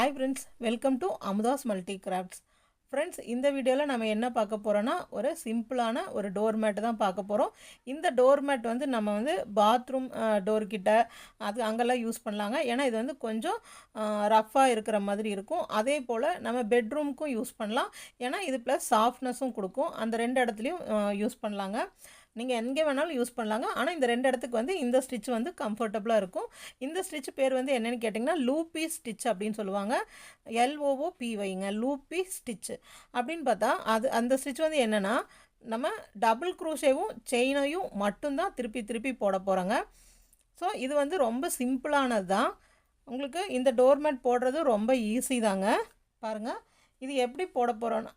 Hi friends welcome to Amudha's multi crafts friends இந்த வீடியோவில் நம்ம என்ன பார்க்க போகிறோன்னா ஒரு சிம்பிளான ஒரு டோர் மேட் தான் பார்க்க போகிறோம் இந்த டோர் மேட் வந்து நம்ம வந்து பாத்ரூம் டோர் கிட்ட அது அங்கெல்லாம் யூஸ் பண்ணலாங்க. ஏன்னா இது வந்து கொஞ்சம் ரஃப்பாக இருக்கிற மாதிரி இருக்கும். அதே போல் நம்ம பெட்ரூம்க்கும் யூஸ் பண்ணலாம். ஏன்னா இது ப்ளஸ் சாஃப்ட்னஸும் கொடுக்கும். அந்த ரெண்டு இடத்துலையும் யூஸ் பண்ணலாங்க. நீங்கள் எங்கே வேணாலும் யூஸ் பண்ணலாங்க. ஆனால் இந்த ரெண்டு இடத்துக்கு வந்து இந்த ஸ்டிச் வந்து கம்ஃபர்டபுளாக இருக்கும். இந்த ஸ்டிச் பேர் வந்து என்னென்னு கேட்டிங்கன்னா லூப்பி ஸ்டிச் அப்படின்னு சொல்லுவாங்க. எல்ஓஓ பிவைங்க லூப்பி ஸ்டிச் அப்படின்னு பார்த்தா அது அந்த ஸ்டிச் வந்து என்னென்னா நம்ம டபுள் க்ரூஷேவும் செயினையும் மட்டும்தான் திருப்பி திருப்பி போட போகிறோங்க ஸோ இது வந்து ரொம்ப சிம்பிளானது தான் உங்களுக்கு இந்த டோர்மேட் போடுறது ரொம்ப ஈஸி தாங்க. பாருங்கள் இது எப்படி போட போகிறோன்னா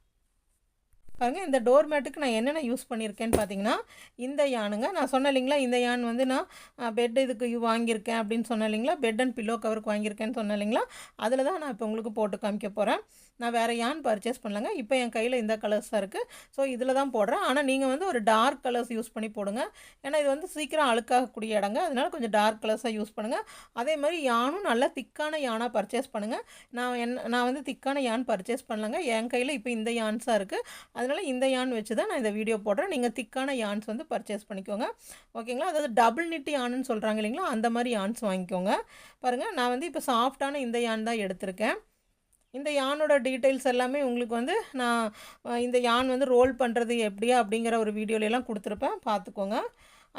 பாருங்கள் இந்த டோர் மேட்டுக்கு நான் என்னென்ன யூஸ் பண்ணியிருக்கேன்னு பார்த்தீங்கன்னா இந்த யானுங்க. நான் சொன்னேன் இல்லைங்களா இந்த யான் வந்து நான் பெட் இதுக்கு யூ வாங்கியிருக்கேன் அப்படின்னு சொன்னேன் இல்லைங்களா பெட் அண்ட் பில்லோ கவருக்கு வாங்கியிருக்கேன்னு சொன்னேன் இல்லைங்களா அதில் தான் நான் இப்போ உங்களுக்கு போட்டு காமிக்க போகிறேன் நான் வேறு யான் பர்ச்சேஸ் பண்ணலங்க. இப்போ என் கையில் இந்த கலர்ஸ் தான் இருக்குது ஸோ இதில் தான் போடுறேன். ஆனால் நீங்கள் வந்து ஒரு டார்க் கலர்ஸ் யூஸ் பண்ணி போடுங்க. ஏன்னா இது வந்து சீக்கிரம் அழுக்காகக்கூடிய இடங்க. அதனால் கொஞ்சம் டார்க் கலர்ஸாக யூஸ் பண்ணுங்கள் அதே மாதிரி யானும் நல்லா திக்கான யானாக பர்ச்சேஸ் பண்ணுங்கள் நான் என்ன நான் வந்து திக்கான யான் பர்ச்சேஸ் பண்ணலங்க. என் கையில் இப்போ இந்த யான்ஸாக இருக்குது அதனால் இந்த யான் வச்சு தான் நான் இந்த வீடியோ போடுறேன். நீங்கள் திக்கான யான்ஸ் வந்து பர்ச்சேஸ் பண்ணிக்கோங்க. ஓகேங்களா அதாவது டபுள் நிட் யானுன்னு சொல்கிறாங்க இல்லைங்களா? அந்த மாதிரி யான்ஸ் வாங்கிக்கோங்க. பாருங்கள் நான் வந்து இப்போ சாஃப்டான இந்த யான் தான் எடுத்திருக்கேன். இந்த யானோட டீட்டெயில்ஸ் எல்லாமே உங்களுக்கு வந்து நான் இந்த யான் வந்து ரோல் பண்ணுறது எப்படியா அப்படிங்கிற ஒரு வீடியோலையெல்லாம் கொடுத்துருப்பேன். பார்த்துக்கோங்க.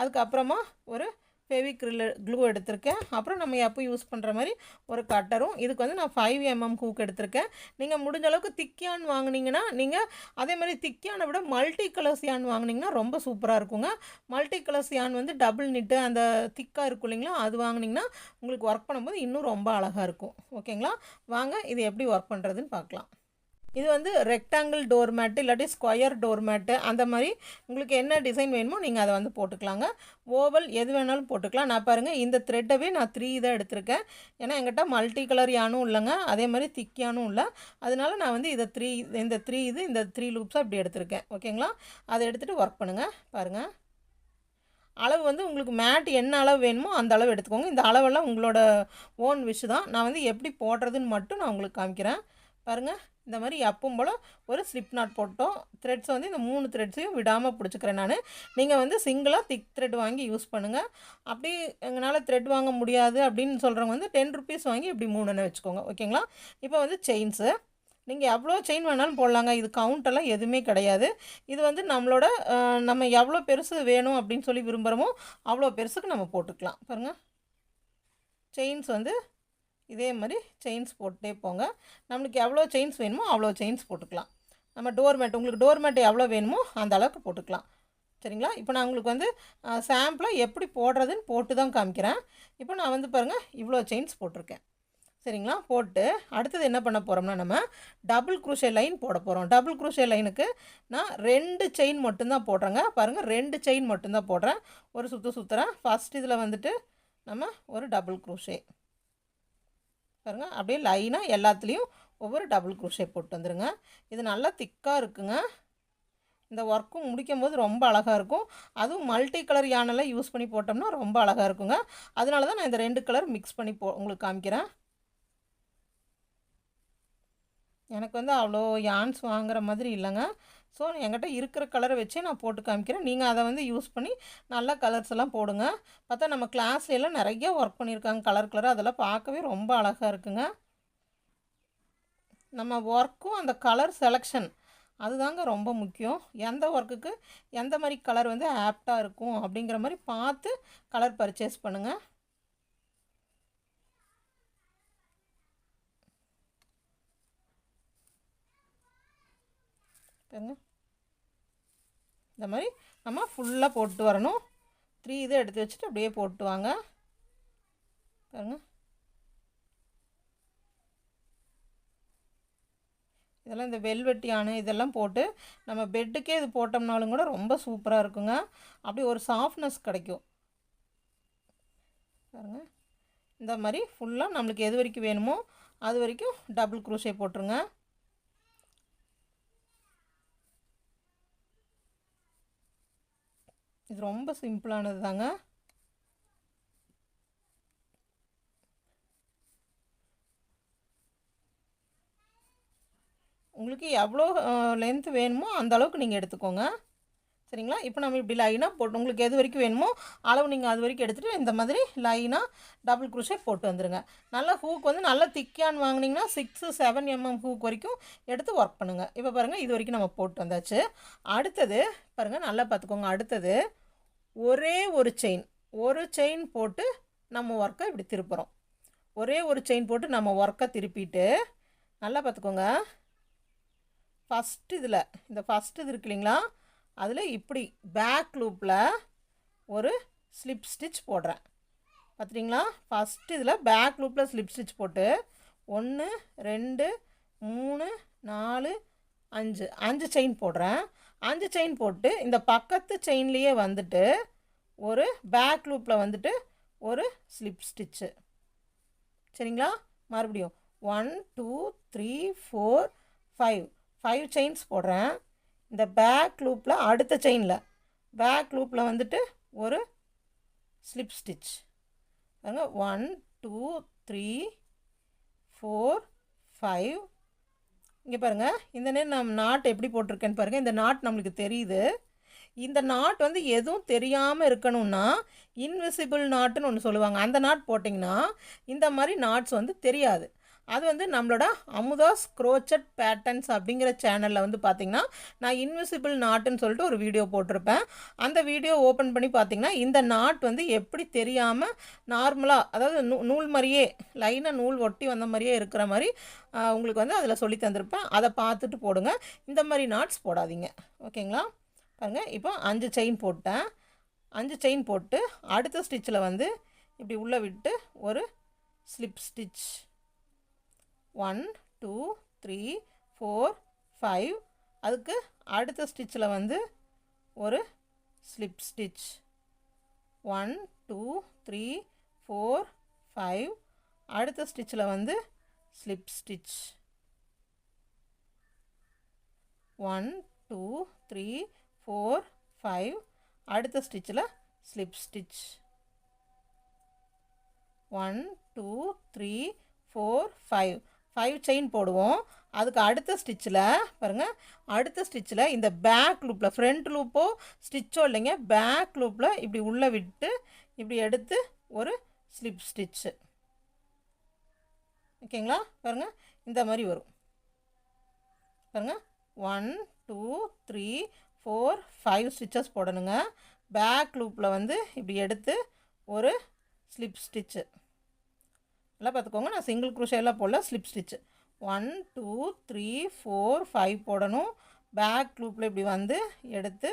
அதுக்கப்புறமா ஒரு ஃபெவிக்ரில் க்ளூ எடுத்திருக்கேன். அப்புறம் நம்ம எப்போ யூஸ் பண்ணுற மாதிரி ஒரு கட்டரும். இதுக்கு வந்து நான் ஃபைவ் எம்எம் ஹூக் எடுத்திருக்கேன். நீங்கள் முடிஞ்ச அளவுக்கு திக்கியான் வாங்கினீங்கன்னா நீங்கள் அதே மாதிரி திக்கியானை விட மல்டி கலர்ஸ் யான் வாங்கினீங்கன்னா ரொம்ப சூப்பராக இருக்குங்க. மல்டி கலர்ஸ் யான் வந்து டபுள் நிட்டு அந்த திக்காக இருக்கும் இல்லைங்களா அது வாங்கினீங்கன்னா உங்களுக்கு ஒர்க் பண்ணும்போது இன்னும் ரொம்ப அழகாக இருக்கும். ஓகேங்களா வாங்க இது எப்படி ஒர்க் பண்ணுறதுன்னு பார்க்கலாம். இது வந்து ரெக்டாங்கிள் டோர் மேட்டு இல்லாட்டி ஸ்கொயர் டோர் மேட்டு அந்த மாதிரி உங்களுக்கு என்ன டிசைன் வேணுமோ நீங்கள் அதை வந்து போட்டுக்கலாங்க. ஓவல் எது வேணாலும் போட்டுக்கலாம். நான் பாருங்கள் இந்த த்ரெட்டவே நான் த்ரீ தான் எடுத்திருக்கேன். ஏன்னா எங்கிட்ட மல்டி கலர் யானும் இல்லைங்க. அதே மாதிரி திக் யானும் இல்லை. அதனால நான் வந்து இதை த்ரீ இந்த த்ரீ இது இந்த த்ரீ லூப்ஸாக இப்படி எடுத்திருக்கேன். ஓகேங்களா? அதை எடுத்துகிட்டு ஒர்க் பண்ணுங்கள் பாருங்கள் அளவு வந்து உங்களுக்கு மேட் என்ன அளவு வேணுமோ அந்த அளவு எடுத்துக்கோங்க. இந்த அளவெல்லாம் உங்களோட ஓன் விஷ் தான். நான் வந்து எப்படி போடுறதுன்னு மட்டும் நான் உங்களுக்கு காமிக்கிறேன். பாருங்கள் இந்த மாதிரி எப்பவும் போல் ஒரு ஸ்லிப் நாட் போட்டோம். த்ரெட்ஸ் வந்து இந்த மூணு த்ரெட்ஸையும் விடாமல் பிடிச்சிக்கிறேன் நான். நீங்கள் வந்து சிங்கிளாக திக் த்ரெட் வாங்கி யூஸ் பண்ணுங்கள் அப்படி எங்களால் த்ரெட் வாங்க முடியாது அப்படின்னு சொல்கிறவங்க வந்து டென் ருபீஸ் வாங்கி இப்படி மூணுன்னு வச்சுக்கோங்க. ஓகேங்களா இப்போ வந்து செயின்ஸு நீங்கள் எவ்வளோ செயின் வேணாலும் போடலாங்க. இது கவுண்டெல்லாம் எதுவுமே கிடையாது. இது வந்து நம்மளோட நம்ம எவ்வளோ பெருசு வேணும் அப்படின்னு சொல்லி விரும்புகிறோமோ அவ்வளோ பெருசுக்கு நம்ம போட்டுக்கலாம். பாருங்கள் செயின்ஸ் வந்து இதே மாதிரி செயின்ஸ் போட்டே போங்க. நம்மளுக்கு எவ்வளோ செயின்ஸ் வேணுமோ அவ்வளோ செயின்ஸ் போட்டுக்கலாம். நம்ம டோர் மேட் உங்களுக்கு டோர் மேட் எவ்வளோ வேணுமோ அந்த அளவுக்கு போட்டுக்கலாம். சரிங்களா? இப்போ நான் உங்களுக்கு வந்து சாம்பிளாக எப்படி போடுறதுன்னு போட்டு தான் காமிக்கிறேன். இப்போ நான் வந்து பாருங்கள் இவ்வளோ செயின்ஸ் போட்டிருக்கேன். சரிங்களா? போட்டு அடுத்தது என்ன பண்ண போகிறோம்னா நம்ம டபுள் குரூஷே லைன் போட போகிறோம் டபுள் குரூஷே லைனுக்கு நான் ரெண்டு செயின் மட்டும்தான் போடுறேங்க. பாருங்கள் ரெண்டு செயின் மட்டும்தான் போடுறேன். ஒரு சுற்று சுற்றுறேன் ஃபஸ்ட் இதில் வந்துட்டு நம்ம ஒரு டபுள் குரூஷே பாருங்கள் அப்படியே லைனாக எல்லாத்துலேயும் ஒவ்வொரு டபுள் குரூஷே போட்டு வந்துடுங்க இது நல்லா திக்காக இருக்குங்க. இந்த ஒர்க்கும் முடிக்கும் போது ரொம்ப அழகாக இருக்கும். அதுவும் மல்டி கலர் யானெல்லாம் யூஸ் பண்ணி போட்டோம்னா ரொம்ப அழகாக இருக்குங்க. அதனால தான் நான் இந்த ரெண்டு கலர் மிக்ஸ் பண்ணி போ உங்களுக்கு காமிக்கிறேன். எனக்கு வந்து அவ்வளோ யான்ஸ் வாங்குற மாதிரி இல்லைங்க. ஸோ என்கிட்ட இருக்கிற கலரை வச்சே நான் போட்டு காமிக்கிறேன். நீங்கள் அதை வந்து யூஸ் பண்ணி நல்ல கலர்ஸ் எல்லாம் போடுங்க. பார்த்தா நம்ம கிளாஸ்லாம் நிறைய ஒர்க் பண்ணியிருக்காங்க. கலர் கலர் அதெல்லாம் பார்க்கவே ரொம்ப அழகாக இருக்குங்க. நம்ம ஒர்க்கும் அந்த கலர் செலெக்ஷன் அதுதாங்க ரொம்ப முக்கியம். எந்த ஒர்க்குக்கு எந்த மாதிரி கலர் வந்து ஆப்டாக இருக்கும் அப்படிங்கிற மாதிரி பார்த்து கலர் பர்ச்சேஸ் பண்ணுங்கள் இந்த மாதிரி நம்ம ஃபுல்லாக போட்டு வரணும். த்ரீ இதை எடுத்து வச்சுட்டு அப்படியே போட்டு வாங்க பாருங்க. இதெல்லாம் இந்த வெல்வெட்டி யானை இதெல்லாம் போட்டு நம்ம பெட்டுக்கே இது போட்டோம்னாலும் கூட ரொம்ப சூப்பராக இருக்குங்க. அப்படி ஒரு சாஃப்ட்னஸ் கிடைக்கும். பாருங்க. இந்த மாதிரி ஃபுல்லாக நம்மளுக்கு எது வரைக்கும் வேணுமோ அது வரைக்கும் டபுள் குரூஷே போட்டுருங்க. இது ரொம்ப சிம்பிளானது தாங்க உங்களுக்கு எவ்வளோ லென்த்து வேணுமோ அந்தளவுக்கு நீங்கள் எடுத்துக்கோங்க. சரிங்களா? இப்போ நம்ம இப்படி லைனாக போட்டு உங்களுக்கு எது வரைக்கும் வேணுமோ அளவு நீங்கள் அது வரைக்கும் எடுத்துகிட்டு இந்த மாதிரி லைனாக டபுள் குருஷே போட்டு வந்துடுங்க நல்லா ஹூக் வந்து நல்லா திக்கான்னு வாங்கினீங்கன்னா சிக்ஸு செவன் எம்எம் ஹூக் வரைக்கும் எடுத்து ஒர்க் பண்ணுங்கள் இப்போ பாருங்கள் இது வரைக்கும் நம்ம போட்டு வந்தாச்சு. அடுத்தது பாருங்கள் நல்லா பார்த்துக்கோங்க. அடுத்தது ஒரே ஒரு செயின் ஒரு செயின் போட்டு நம்ம ஒர்க்கை இப்படி திருப்புறோம். ஒரே ஒரு செயின் போட்டு நம்ம ஒர்க்கை திருப்பிட்டு நல்லா பார்த்துக்கோங்க. ஃபஸ்ட்டு இதில் இந்த ஃபஸ்ட்டு இது இருக்கு இல்லைங்களா? அதில் இப்படி பேக் லூப்பில் ஒரு ஸ்லிப் ஸ்டிச் போடுறேன். பார்த்துட்டிங்களா ஃபஸ்ட்டு இதில் பேக் லூப்பில் ஸ்லிப் ஸ்டிச் போட்டு ஒன்று ரெண்டு மூணு நாலு அஞ்சு. அஞ்சு செயின் போடுறேன். அஞ்சு செயின் போட்டு இந்த பக்கத்து செயின்லேயே வந்துட்டு ஒரு பேக் லூப்பில் வந்துட்டு ஒரு ஸ்லிப் ஸ்டிச்சு சரிங்களா? மறுபடியும் one two three four five five chains போடுறேன். இந்த பேக் லூப்பில் அடுத்த செயினில் பேக் லூப்பில் வந்துட்டு ஒரு ஸ்லிப் ஸ்டிச் பாருங்க one two three four five இங்கே பாருங்கள் இந்த நேரம் நம்ம நாட் எப்படி போட்டிருக்கேன்னு பாருங்கள் இந்த நாட் நம்மளுக்கு தெரியுது. இந்த நாட் வந்து எதுவும் தெரியாமல் இருக்கணும்னா இன்விசிபிள் நாட்டுன்னு ஒன்று சொல்லுவாங்க. அந்த நாட் போட்டிங்கன்னா இந்த மாதிரி நாட்ஸ் வந்து தெரியாது. அது வந்து நம்மளோட அமுதாஸ் க்ரோச்சட் பேட்டர்ன்ஸ் அப்படிங்கிற சேனலில் வந்து பார்த்திங்கன்னா நான் இன்விசிபிள் நாட்டுன்னு சொல்லிட்டு ஒரு வீடியோ போட்டிருப்பேன். அந்த வீடியோ ஓப்பன் பண்ணி பார்த்திங்கன்னா இந்த நாட் வந்து எப்படி தெரியாமல் நார்மலாக அதாவது நூ நூல் மாதிரியே லைனாக நூல் ஒட்டி வந்த மாதிரியே இருக்கிற மாதிரி உங்களுக்கு வந்து அதில் சொல்லி தந்திருப்பேன். அதை பார்த்துட்டு போடுங்க. இந்த மாதிரி நாட்ஸ் போடாதீங்க. ஓகேங்களா? பாருங்கள் இப்போ அஞ்சு செயின் போட்டேன். அஞ்சு செயின் போட்டு அடுத்த ஸ்டிச்சில் வந்து இப்படி உள்ளே விட்டு ஒரு slip stitch. One two three four five. அதுக்கு அடுத்த ஸ்டிச்சில் வந்து ஒரு slip stitch. One two three four five. அடுத்த ஸ்டிச்சில் வந்து slip stitch. One two three four five. அடுத்த ஸ்டிச்சில் slip stitch. One two three four five. Five chain போடுவோம். அதுக்கு அடுத்த ஸ்டிச்சில் பாருங்கள் அடுத்த ஸ்டிச்சில் இந்த பேக் லூப்பில் ஃப்ரண்ட் லூப்போ ஸ்டிச்சோ இல்லைங்க பேக் லூப்பில் இப்படி உள்ளே விட்டு இப்படி எடுத்து ஒரு ஸ்லிப் ஸ்டிச்சு ஓகேங்களா பாருங்கள் இந்த மாதிரி வரும். பாருங்கள் one two three four five stitches போடணுங்க. பேக் லூப்பில் வந்து இப்படி எடுத்து ஒரு ஸ்லிப் ஸ்டிச்சு நல்லா பார்த்துக்கோங்க. நான் சிங்கிள் குரோஷேலாம் போடல. Slip stitch one two three four five போடணும். பேக் லூப்பில் இப்படி வந்து எடுத்து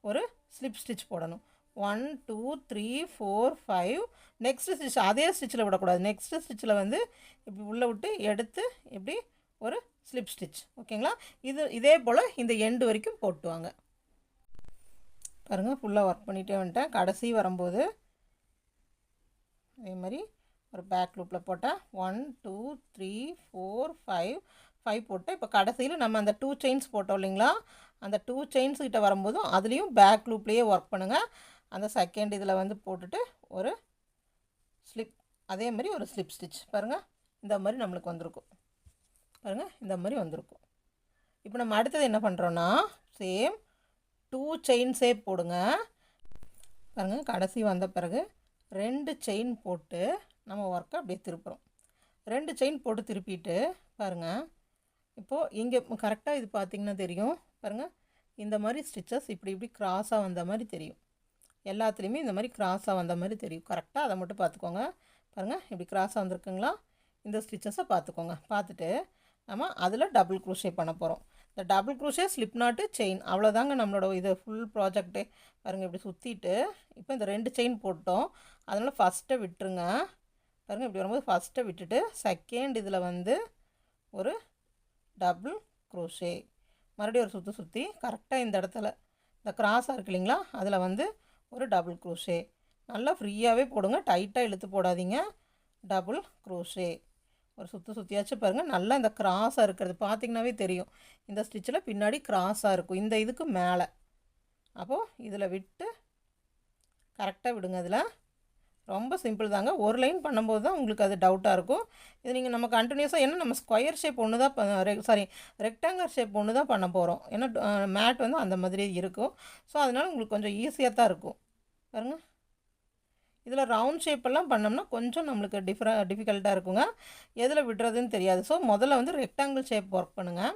ஒரு ஸ்லிப் ஸ்டிச் போடணும். One two three four five next stitch அதே ஸ்டிச்சில் விடக்கூடாது. நெக்ஸ்ட்டு ஸ்டிச்சில் வந்து இப்படி உள்ளே விட்டு எடுத்து இப்படி ஒரு ஸ்லிப் ஸ்டிச் ஓகேங்களா இது இதே போல் இந்த எண்டு வரைக்கும் போட்டுவாங்க பாருங்கள் ஃபுல்லாக ஒர்க் பண்ணிகிட்டே வந்துட்டேன். கடைசி வரும்போது அதே மாதிரி ஒரு பேக் லூப்பில் போட்டால் one two three four five five போட்டு இப்போ கடைசியில் நம்ம அந்த டூ செயின்ஸ் போட்டோம் இல்லைங்களா? அந்த டூ செயின்ஸ் கிட்ட வரும்போதும் அதுலேயும் பேக் லூப்லேயே ஒர்க் பண்ணுங்கள் அந்த செகண்ட் இதில் வந்து போட்டுட்டு ஒரு ஸ்லிப் அதே மாதிரி ஒரு ஸ்லிப் ஸ்டிச் பாருங்கள் இந்த மாதிரி நம்மளுக்கு வந்திருக்கும். பாருங்கள் இந்த மாதிரி வந்திருக்கும். இப்போ நம்ம அடுத்தது என்ன பண்ணுறோன்னா சேம் டூ செயின்ஸே போடுங்க. பாருங்கள் கடைசி வந்த பிறகு ரெண்டு செயின் போட்டு நம்ம ஒர்க்கை அப்படியே திருப்புறோம். ரெண்டு செயின் போட்டு திருப்பிட்டு பாருங்கள் இப்போது இங்கே கரெக்டாக இது பார்த்திங்கன்னா தெரியும். பாருங்கள் இந்த மாதிரி ஸ்டிச்சஸ் இப்படி இப்படி க்ராஸாக வந்த மாதிரி தெரியும். எல்லாத்துலேயுமே இந்த மாதிரி கிராஸாக வந்த மாதிரி தெரியும். கரெக்டாக அதை மட்டும் பார்த்துக்கோங்க பாருங்கள் இப்படி க்ராஸாக வந்திருக்குங்களா? இந்த ஸ்டிச்சஸை பார்த்துக்கோங்க பார்த்துட்டு நம்ம அதில் டபுள் க்ரூஷே பண்ண போகிறோம் இந்த double crochet slip knot chain அவ்வளோதாங்க நம்மளோட இது ஃபுல் ப்ராஜெக்ட்டு பாருங்கள் இப்படி சுற்றிட்டு இப்போ இந்த ரெண்டு செயின் போட்டோம் அதனால் ஃபஸ்ட்டை விட்டுருங்க. பாருங்கள் இப்படி வரும்போது ஃபஸ்ட்டை விட்டுட்டு செகண்ட் இதில் வந்து ஒரு டபுள் குரோஷே மறுபடியும் ஒரு சுற்றி சுற்றி கரெக்டாக இந்த இடத்துல இந்த கிராஸாக இருக்கு இல்லைங்களா அதில் வந்து ஒரு டபுள் குரோஷே நல்லா ஃப்ரீயாகவே போடுங்க டைட்டாக இழுத்து போடாதீங்க. டபுள் குரோஷே ஒரு சுற்று சுற்றியாச்சும் பாருங்கள் நல்லா இந்த கிராஸாக இருக்கிறது பார்த்திங்கனாவே தெரியும். இந்த ஸ்டிச்சில் பின்னாடி கிராஸாக இருக்கும் இந்த இதுக்கு மேலே. அப்போது இதில் விட்டு கரெக்டாக விடுங்க இதில் ரொம்ப சிம்பிள் தாங்க. ஒரு லைன் பண்ணும்போது தான் உங்களுக்கு அது டவுட்டாக இருக்கும். இது நீங்கள் நம்ம கண்டினியூஸாக ஏன்னா நம்ம ஸ்கொயர் ஷேப் ஒன்று தான் சாரி ரெக்டாங்கர் ஷேப் ஒன்று தான் பண்ண போகிறோம் ஏன்னா மேட் வந்து அந்த மாதிரி இருக்கும். ஸோ அதனால் உங்களுக்கு கொஞ்சம் ஈஸியாக தான் இருக்கும். பாருங்க. இதில் ரவுண்ட் ஷேப்பெல்லாம் பண்ணோம்னா கொஞ்சம் நம்மளுக்கு டிஃப்ர டிஃபிகல்ட்டாக இருக்குங்க. எதில் விடுறதுன்னு தெரியாது. ஸோ முதல்ல வந்து ரெக்டாங்கிள் ஷேப் ஒர்க் பண்ணுங்கள்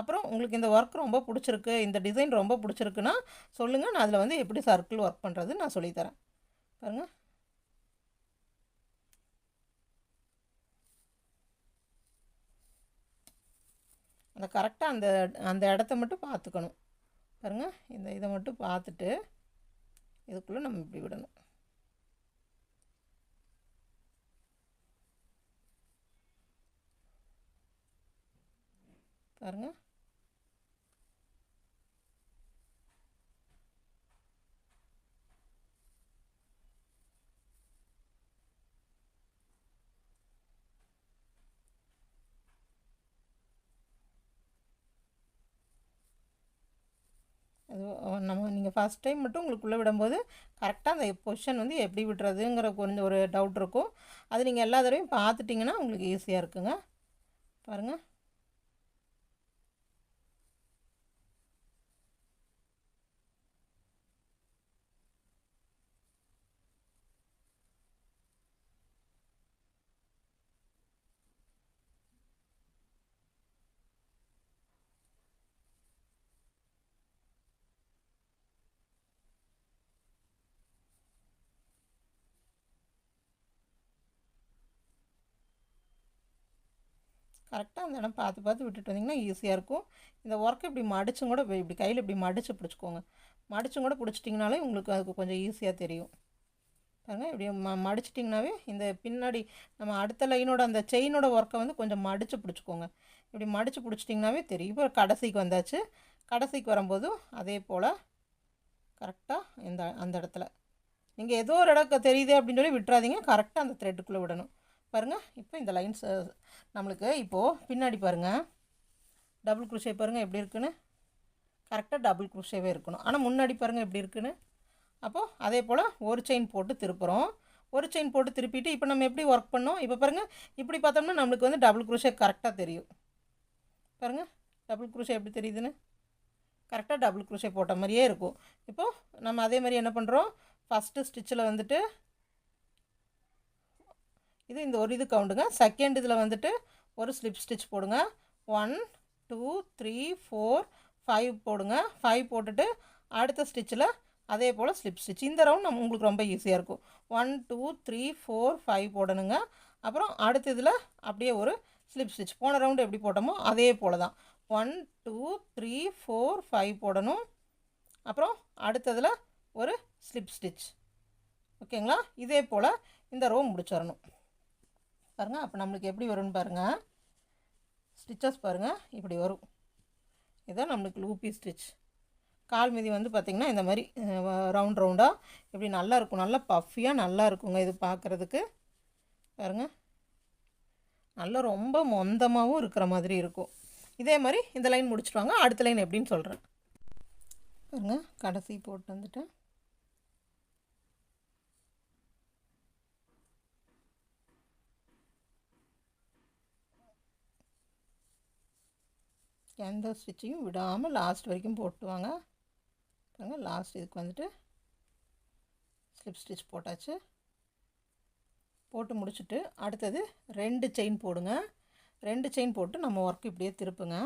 அப்புறம் உங்களுக்கு இந்த ஒர்க் ரொம்ப பிடிச்சிருக்கு இந்த டிசைன் ரொம்ப பிடிச்சிருக்குன்னா சொல்லுங்கள் நான் அதில் வந்து எப்படி சர்க்கிள் ஒர்க் பண்ணுறது நான் சொல்லித்தரேன். பாருங்கள் அந்த கரெக்டாக அந்த அந்த இடத்த மட்டும் பார்த்துக்கணும். பாருங்கள் இந்த இதை மட்டும் பார்த்துட்டு இதுக்குள்ளே நம்ம இப்படி விடணும். பாருங்கள் நம்ம நீங்கள் ஃபஸ்ட் டைம் மட்டும் உங்களுக்குள்ளே விடும்போது கரெக்டாக அந்த பொசிஷன் வந்து எப்படி விடுறதுங்கிற கொஞ்சம் ஒரு டவுட் இருக்கும். அது நீங்கள் எல்லா தடவையும் பார்த்துட்டிங்கன்னா உங்களுக்கு ஈஸியாக இருக்குங்க. பாருங்கள் கரெக்டாக அந்த இடம் பார்த்து பார்த்து விட்டுட்டு வந்தீங்கன்னா ஈஸியாக இருக்கும். இந்த ஒர்க்கை இப்படி மடிச்சும் கூட இப்படி கையில் இப்படி மடித்து பிடிச்சிக்கோங்க. மடிச்சும் கூட பிடிச்சிட்டிங்கனாலே உங்களுக்கு அதுக்கு கொஞ்சம் ஈஸியாக தெரியும். பாருங்கள் இப்படி ம மடிச்சிட்டிங்கனாவே இந்த பின்னாடி நம்ம அடுத்த லைனோட அந்த செயினோட ஒர்க்கை வந்து கொஞ்சம் மடித்து பிடிச்சிக்கோங்க. இப்படி மடித்து பிடிச்சிட்டிங்கனாவே தெரியும். இப்போ கடைசிக்கு வந்தாச்சு. கடைசிக்கு வரும்போதும் அதே போல் கரெக்டாக இந்த அந்த இடத்துல. நீங்கள் ஏதோ ஒரு இடம் தெரியுது அப்படின்னு சொல்லி விட்டுறாதீங்க. கரெக்டாக அந்த த்ரெட்டுக்குள்ளே விடணும். பாருங்கள் இப்போ இந்த லைன்ஸ் நம்மளுக்கு இப்போது பின்னாடி பாருங்கள் டபுள் குருஷே பாருங்கள் எப்படி இருக்குன்னு? கரெக்டாக டபுள் குருஷேவே இருக்கணும். ஆனால் முன்னாடி பாருங்கள் எப்படி இருக்குன்னு? அப்போது அதே போல் ஒரு செயின் போட்டு திருப்புறோம். ஒரு செயின் போட்டு திருப்பிட்டு இப்போ நம்ம எப்படி ஒர்க் பண்ணோம்? இப்போ பாருங்கள் இப்படி பார்த்தோம்னா நம்மளுக்கு வந்து டபுள் குருஷே கரெக்டாக தெரியும். பாருங்கள் டபுள் குருஷே எப்படி தெரியுதுன்னு? கரெக்டாக டபுள் குருஷே போட்ட மாதிரியே இருக்கும். இப்போது நம்ம அதே மாதிரி என்ன பண்ணுறோம் ஃபஸ்ட்டு ஸ்டிச்சில் வந்துட்டு இது இந்த ஒரு இது கவுண்டுங்க. செகண்ட் இதில் வந்துட்டு ஒரு ஸ்லிப் ஸ்டிச் போடுங்க. One two three four five போடுங்க. ஃபைவ் போட்டுட்டு அடுத்த ஸ்டிச்சில் அதே போல் ஸ்லிப் ஸ்டிச் இந்த ரவுண்ட் நம்ம உங்களுக்கு ரொம்ப ஈஸியாக இருக்கும். One two three four five போடணுங்க. அப்புறம் அடுத்த இதில் அப்படியே ஒரு ஸ்லிப் ஸ்டிச் போன ரவுண்டு எப்படி போட்டோமோ அதே போல் தான் one two three four five போடணும். அப்புறம் அடுத்ததில் ஒரு ஸ்லிப் ஸ்டிச் ஓகேங்களா இதே போல் இந்த ரோ முடிச்சிடணும். பாருங்கள் அப்போ நம்மளுக்கு எப்படி வரும்னு பாருங்கள் ஸ்டிச்சஸ் பாருங்கள் இப்படி வரும். இதுதான் நம்மளுக்கு லூப்பி ஸ்டிச் கால் மிதி வந்து பார்த்திங்கன்னா இந்த மாதிரி ரவுண்ட் ரவுண்டாக இப்படி நல்லா இருக்கும். நல்லா பஃபியாக நல்லா இருக்குங்க இது பார்க்குறதுக்கு பாருங்கள் நல்லா ரொம்ப மொந்தமாகவும் இருக்கிற மாதிரி இருக்கும். இதே மாதிரி இந்த லைன் முடிச்சுட்டு அடுத்த லைன் எப்படின்னு சொல்கிறேன் பாருங்கள் கடைசி போட்டு வந்துட்டேன். எந்த ஸ்டிச்சையும் விடாமல் லாஸ்ட் வரைக்கும் போட்டுவாங்க பாருங்கள் லாஸ்ட் இதுக்கு வந்துட்டு ஸ்லிப் ஸ்டிச் போட்டாச்சு. போட்டு முடிச்சுட்டு அடுத்தது ரெண்டு செயின் போடுங்க. ரெண்டு செயின் போட்டு நம்ம ஒர்க் இப்படியே திருப்புங்க.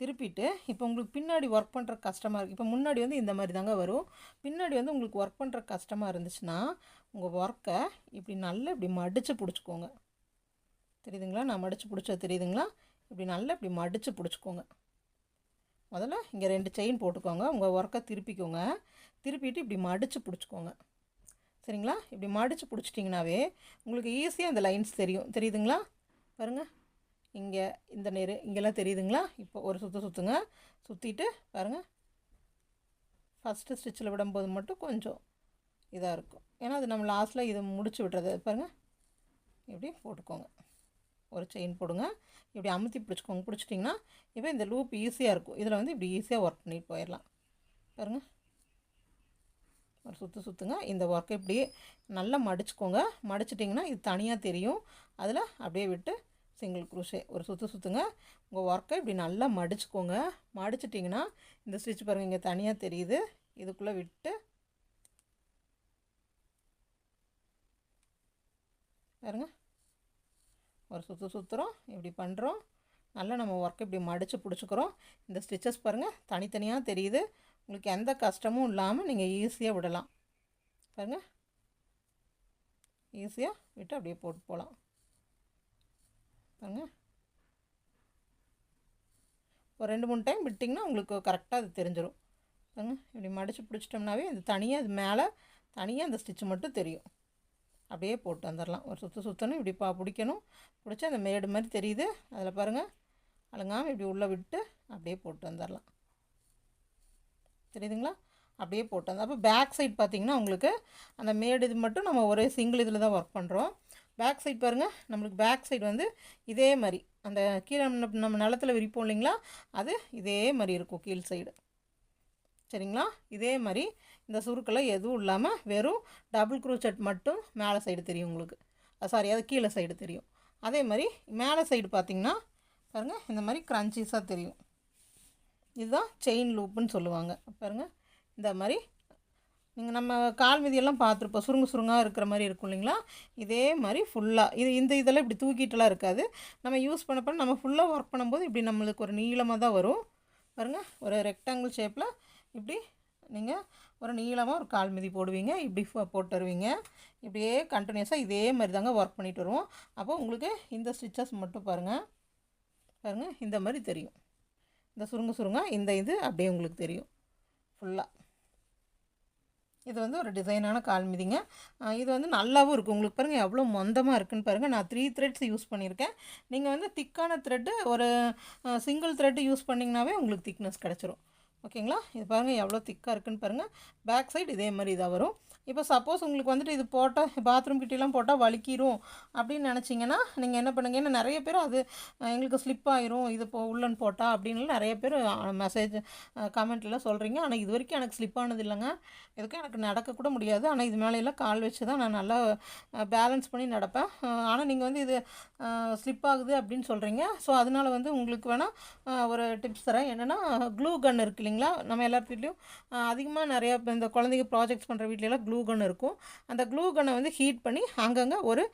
திருப்பிட்டு இப்போ உங்களுக்கு பின்னாடி ஒர்க் பண்ணுற கஷ்டமாக இருக்குது இப்போ முன்னாடி வந்து இந்த மாதிரி தாங்க வரும். பின்னாடி வந்து உங்களுக்கு ஒர்க் பண்ணுற கஷ்டமாக இருந்துச்சுன்னா உங்கள் ஒர்க்கை இப்படி நல்லா இப்படி மடித்து பிடிச்சிக்கோங்க. தெரியுதுங்களா? நான் மடித்து பிடிச்சது தெரியுதுங்களா? இப்படி நல்லா இப்படி மடித்து பிடிச்சிக்கோங்க. முதல்ல இங்கே ரெண்டு செயின் போட்டுக்கோங்க. உங்கள் ஒர்க்கை திருப்பிக்கோங்க. திருப்பிட்டு இப்படி மடித்து பிடிச்சிக்கோங்க. சரிங்களா? இப்படி மடித்து பிடிச்சிட்டிங்கனாவே உங்களுக்கு ஈஸியாக அந்த லைன்ஸ் தெரியும். தெரியுதுங்களா? பாருங்கள் இங்கே இந்த நேரு இங்கெல்லாம் தெரியுதுங்களா? இப்போ ஒரு சுற்று சுற்றுங்க சுற்றிட்டு பாருங்கள் ஃபஸ்ட்டு ஸ்டிச்சில் விடும்போது மட்டும் கொஞ்சம் இதாக இருக்கும். ஏன்னா அது நம்ம லாஸ்ட்டில் இதை முடிச்சு விடுறது பாருங்கள் இப்படி போட்டுக்கோங்க. ஒரு செயின் போடுங்க. இப்படி அமுத்தி பிடிச்சிக்கோங்க பிடிச்சிட்டிங்கன்னா இப்போ இந்த லூப் ஈஸியாக இருக்கும். இதில் வந்து இப்படி ஈஸியாக ஒர்க் பண்ணிட்டு போயிடலாம். பாருங்கள் ஒரு சுற்று சுற்றுங்க இந்த ஒர்க்கை இப்படியே நல்லா மடிச்சுக்கோங்க. மடிச்சிட்டிங்கன்னா இது தனியாக தெரியும். அதில் அப்படியே விட்டு சிங்கிள் குரூஷே ஒரு சுற்று சுற்றுங்க உங்கள் ஒர்க்கை இப்படி நல்லா மடிச்சுக்கோங்க. மடிச்சிட்டிங்கன்னா இந்த ஸ்டிச் பாருங்கள் இங்கே தனியாக தெரியுது. இதுக்குள்ளே விட்டு பாருங்க. ஒரு சுற்று சுற்றுறோம் இப்படி பண்ணுறோம் நல்லா நம்ம ஒர்க் இப்படி மடித்து பிடிச்சிக்கிறோம். இந்த ஸ்டிச்சஸ் பாருங்கள் தனித்தனியாக தெரியுது. உங்களுக்கு எந்த கஷ்டமும் இல்லாமல் நீங்கள் ஈஸியாக விடலாம். பாருங்கள் ஈஸியாக விட்டு அப்படியே போட்டு போகலாம் பாருங்க. ஒரு ரெண்டு மூணு டைம் விட்டிங்கன்னா உங்களுக்கு கரெக்டாக அது தெரிஞ்சிடும் பாருங்க இப்படி மடித்து பிடிச்சிட்டோம்னாவே அது தனியாக இது மேலே தனியாக அந்த ஸ்டிச்சு மட்டும் தெரியும். அப்படியே போட்டு வந்துடலாம். ஒரு சுற்று சுற்றணும் இப்படி பா பிடிக்கணும். பிடிச்சி அந்த மேடு மாதிரி தெரியுது. அதில் பாருங்கள் அழுங்காமல் இப்படி உள்ளே விட்டு அப்படியே போட்டு வந்துடலாம். தெரியுதுங்களா? அப்படியே போட்டு வந்து அப்போ பேக் சைட் பார்த்திங்கன்னா உங்களுக்கு அந்த மேடு இது மட்டும் நம்ம ஒரே சிங்கிள் இதில் தான் ஒர்க் பண்ணுறோம் பேக் சைட் பாருங்கள் நம்மளுக்கு பேக் சைடு வந்து இதே மாதிரி. அந்த கீழே நம்ம நிலத்தில் விரிப்போம் இல்லைங்களா? அது இதே மாதிரி இருக்கும் கீழ் சைடு சரிங்களா? இதே மாதிரி இந்த சுருக்கெல்லாம் எதுவும் இல்லாமல் வெறும் டபுள் க்ரூச்சட் மட்டும் மேலே சைடு தெரியும் உங்களுக்கு. சாரி அது கீழே சைடு தெரியும். அதே மாதிரி மேலே சைடு பார்த்திங்கன்னா பாருங்கள் இந்த மாதிரி க்ரன்ச்சீஸாக தெரியும். இதுதான் செயின் லூப்புன்னு சொல்லுவாங்க. பாருங்கள் இந்த மாதிரி நீங்கள் நம்ம கால் மீதியெல்லாம் பார்த்துருப்போம். சுருங்க சுருங்காக இருக்கிற மாதிரி இருக்கும் இல்லைங்களா? இதே மாதிரி ஃபுல்லாக இது இந்த இதெல்லாம் இப்படி தூக்கிட்டுலாம் இருக்காது. நம்ம யூஸ் பண்ண பண்ண நம்ம ஃபுல்லாக ஒர்க் பண்ணும்போது இப்படி நம்மளுக்கு ஒரு நீளமாக தான் வரும். பாருங்கள் ஒரு ரெக்டாங்கிள் ஷேப்பில் இப்படி நீங்கள் ஒரு நீளமாக ஒரு கால் மிதி போடுவீங்க இப்படி ஃபோ- போட்டு வருவீங்க இப்படியே கண்டினியூஸாக இதே மாதிரி தாங்க ஒர்க் பண்ணிட்டு வருவோம். அப்போ உங்களுக்கு இந்த ஸ்டிச்சஸ் மட்டும் பாருங்கள் பாருங்கள் இந்த மாதிரி தெரியும். இந்த சுருங்க சுருங்க இந்த இது அப்படியே உங்களுக்கு தெரியும். ஃபுல்லாக இது வந்து ஒரு டிசைனான கால் மிதிங்க. இது வந்து நல்லாவும் இருக்குது உங்களுக்கு பாருங்கள் எவ்வளோ மொந்தமாக இருக்குன்னு பாருங்கள் நான் த்ரீ த்ரெட்ஸ் யூஸ் பண்ணியிருக்கேன். நீங்கள் வந்து திக்கான த்ரெட்டு ஒரு சிங்கிள் த்ரெட்டு யூஸ் பண்ணிங்கனாவே உங்களுக்கு திக்னஸ் கிடச்சிரும். ஓகேங்களா? இது பாருங்கள் எவ்வளோ திக்காக இருக்குன்னு பாருங்கள் பேக் சைடு இதே மாதிரி இதாக வரும். இப்போ சப்போஸ் உங்களுக்கு வந்துட்டு இது போட்டால் பாத்ரூம் கிட்டலாம் போட்டால் வலிக்கிரும் அப்படின்னு நினச்சிங்கன்னா நீங்கள் என்ன பண்ணுங்கள் ஏன்னா நிறைய பேர் அது எங்களுக்கு ஸ்லிப் ஆயிரும் இது போ உள்ளன் போட்டால் அப்படின்னு நிறைய பேர் மெசேஜ் கமெண்ட்லாம் சொல்கிறீங்க ஆனால் இது வரைக்கும் எனக்கு ஸ்லிப் ஆனது இல்லைங்க. இதுக்கும் எனக்கு நடக்கக்கூட முடியாது. ஆனால் இது மேலேயெல்லாம் கால் வச்சு தான் நான் நல்லா பேலன்ஸ் பண்ணி நடப்பேன். ஆனால் நீங்கள் வந்து இது ஸ்லிப் ஆகுது அப்படின்னு சொல்கிறீங்க ஸோ அதனால் வந்து உங்களுக்கு வேணால் ஒரு டிப்ஸ் தரேன். என்னென்னா க்ளூ கன் இருக்கு இல்லைங்களா? நம்ம எல்லா வீட்லேயும் அதிகமாக நிறையா இப்போ இந்த குழந்தைங்க ப்ராஜெக்ட்ஸ் பண்ணுற வீட்லலாம் க்ளூ கன் இருக்கும். அந்த க்ளூ கன்னை வந்து ஹீட் பண்ணி அங்கங்கே ஒரு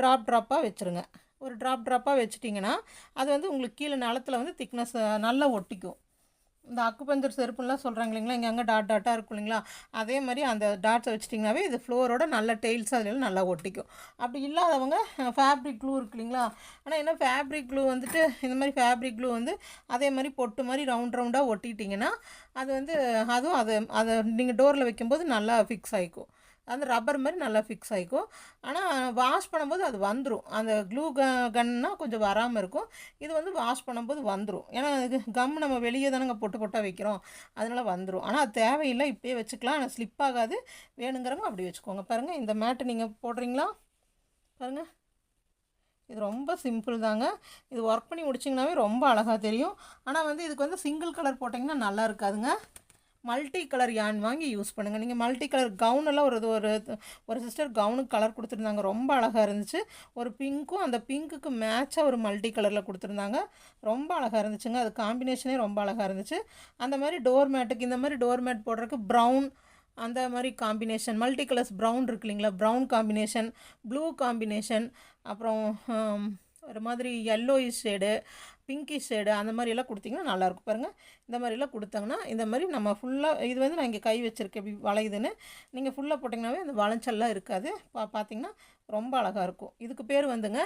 ட்ராப் ட்ராப்பாக வச்சுருங்க. ஒரு ட்ராப் ட்ராப்பாக வச்சிட்டிங்கன்னா அது வந்து உங்களுக்கு கீழே நிலத்தில் வந்து திக்னஸ் நல்லா ஒட்டிக்கும். இந்த அக்குப்பஞ்சர் செருப்புலாம் சொல்கிறாங்க இல்லைங்களா? இங்கே அங்கே டாட் டாட்டாக இருக்கும் இல்லைங்களா? அதே மாதிரி அந்த டாட்ஸை வச்சிட்டிங்கனாவே இது ஃப்ளோரோட நல்ல டெய்ல்ஸ் அதில் நல்லா ஒட்டிக்கும். அப்படி இல்லாதவங்க ஃபேப்ரிக் க்ளூ இருக்கு இல்லைங்களா? ஆனால் என்ன ஃபேப்ரிக் க்ளூ வந்துட்டு இந்த மாதிரி ஃபேப்ரிக் க்ளூ வந்து அதே மாதிரி பொட்டு மாதிரி ரவுண்ட் ரவுண்டாக ஒட்டிட்டிங்கன்னா அது வந்து அதுவும் அதை அதை நீங்கள் டோரில் வைக்கும்போது நல்லா ஃபிக்ஸ் ஆகிக்கும் அந்த ரப்பர் மாதிரி நல்லா ஃபிக்ஸ் ஆகிக்கும் ஆனால் வாஷ் பண்ணும்போது அது வந்துடும் அந்த க்ளூ க கன்னால் கொஞ்சம் வராமல் இருக்கும். இது வந்து வாஷ் பண்ணும்போது வந்துடும் ஏன்னா இது கம் நம்ம வெளியே தானேங்க பொட்டு பொட்டாக வைக்கிறோம். அதனால் வந்துடும் ஆனால் அது தேவையில்லை. இப்போயே வச்சுக்கலாம். ஆனால் ஸ்லிப் ஆகாது. வேணுங்கிறவங்க அப்படி வச்சுக்கோங்க. பாருங்கள் இந்த மேட்டு நீங்கள் போடுறீங்களா? பாருங்கள் இது ரொம்ப சிம்பிள் தாங்க. இது ஒர்க் பண்ணி முடிச்சிங்கனாவே ரொம்ப அழகாக தெரியும். ஆனால் வந்து இதுக்கு வந்து சிங்கிள் கலர் போட்டிங்கன்னா நல்லா இருக்காதுங்க. மல்டி கலர் யான் வாங்கி யூஸ் பண்ணுங்கள் நீங்கள் மல்டி கலர் கவுனெல்லாம் ஒரு ஒரு ஒரு ஒரு சிஸ்டர் கவுனுக்கு கலர் கொடுத்துருந்தாங்க. ரொம்ப அழகாக இருந்துச்சு. ஒரு பிங்க்கும் அந்த பிங்க்குக்கு மேட்சாக ஒரு மல்டி கலரில் கொடுத்துருந்தாங்க. ரொம்ப அழகாக இருந்துச்சுங்க. அது காம்பினேஷனே ரொம்ப அழகாக இருந்துச்சு. அந்த மாதிரி டோர் மேட்டுக்கு இந்த மாதிரி டோர் மேட் போடுறதுக்கு ப்ரௌன் அந்த மாதிரி காம்பினேஷன் மல்டி கலர்ஸ் ப்ரௌன் இருக்கு இல்லைங்களா? ப்ரௌன் காம்பினேஷன் ப்ளூ காம்பினேஷன் அப்புறம் ஒரு மாதிரி எல்லோயிஷ் ஷேடு பிங்கி ஷேடு அந்த மாதிரியெல்லாம் கொடுத்திங்கன்னா கொடுத்தீங்கன்னா நல்லாயிருக்கும். பாருங்கள் இந்த மாதிரிலாம் கொடுத்தாங்கன்னா இந்த மாதிரி நம்ம ஃபுல்லாக இது வந்து நான் இங்கே கை வச்சுருக்கேன் இப்படி வளையுதுன்னு. நீங்கள் ஃபுல்லாக போட்டிங்கனாவே அந்த வளைச்சல்லாம் இருக்காது. பா பார்த்தீங்கன்னா ரொம்ப அழகாக இருக்கும். இதுக்கு பேர் வந்துங்க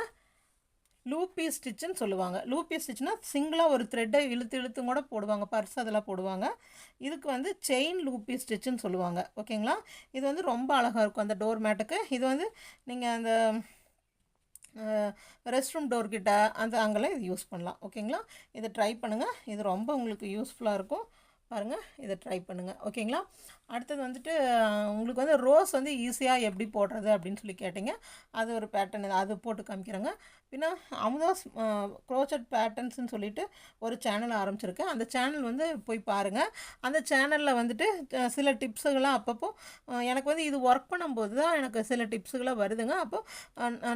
லூப்பி ஸ்டிச்சுன்னு சொல்லுவாங்க. லூப்பி ஸ்டிச்னால் சிங்கிளாக ஒரு த்ரெட்டை இழுத்து இழுத்து கூட போடுவாங்க. பர்ஸ் அதெல்லாம் போடுவாங்க. இதுக்கு வந்து செயின் லூப்பி ஸ்டிச்சுன்னு சொல்லுவாங்க. ஓகேங்களா? இது வந்து ரொம்ப அழகாக இருக்கும் அந்த டோர் மேட்டுக்கு இது வந்து நீங்கள் அந்த ரெஸ்ட் ரூம் டோர்கிட்ட அந்த அங்கெல்லாம் இது யூஸ் பண்ணலாம். ஓகேங்களா இதை ட்ரை பண்ணுங்கள் இது ரொம்ப உங்களுக்கு யூஸ்ஃபுல்லாக இருக்கும். பாருங்கள் இதை ட்ரை பண்ணுங்கள் ஓகேங்களா அடுத்தது வந்துட்டு உங்களுக்கு வந்து ரோஸ் வந்து ஈஸியாக எப்படி போடுறது அப்படின்னு சொல்லி கேட்டிங்க. அது ஒரு பேட்டர்ன் அது போட்டு காமிக்கிறேங்க. பின்னா அமுதாஸ் க்ரோச்சட் பேட்டர்ன்ஸ்னு சொல்லிட்டு ஒரு சேனல் ஆரம்பிச்சிருக்கேன். அந்த சேனல் வந்து போய் பாருங்கள் அந்த சேனலில் வந்துட்டு சில டிப்ஸுகளாம் அப்பப்போ எனக்கு வந்து இது ஒர்க் பண்ணும்போது தான் எனக்கு சில டிப்ஸுகளாக வருதுங்க. அப்போ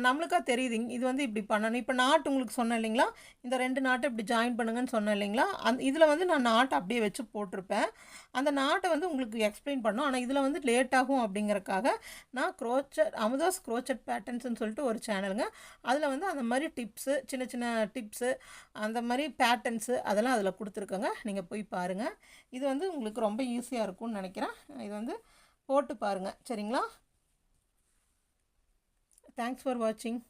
நம்மளுக்காக தெரியுதுங்க. தெரியுது இது வந்து இப்படி பண்ணணும். இப்போ நாட்டு உங்களுக்கு சொன்னேன் இல்லைங்களா? இந்த ரெண்டு நாட்டை இப்படி ஜாயின் பண்ணுங்கன்னு சொன்னேன் இல்லைங்களா? அந் இதில் வந்து நான் நாட்டை அப்படியே வச்சு போட்டிருப்பேன். அந்த நாட்டை வந்து உங்களுக்கு எக்ஸ் எக்ஸ்பிளைன் பண்ணோம். ஆனால் இதில் வந்து லேட் ஆகும் அப்படிங்கிறக்காக நான் க்ரோச்சட் அமுதாஸ் க்ரோச்சட் பேட்டர்ன்ஸ்னு சொல்லிட்டு ஒரு சேனலுங்க அதில் வந்து அந்த மாதிரி டிப்ஸு சின்ன சின்ன டிப்ஸு அந்த மாதிரி பேட்டர்ன்ஸு அதெல்லாம் அதில் கொடுத்துருக்கோங்க. நீங்கள் போய் பாருங்கள் இது வந்து உங்களுக்கு ரொம்ப ஈஸியாக இருக்கும்னு நினைக்கிறேன். இது வந்து போட்டு பாருங்கள் சரிங்களா? தேங்க்ஸ் ஃபார் வாட்சிங்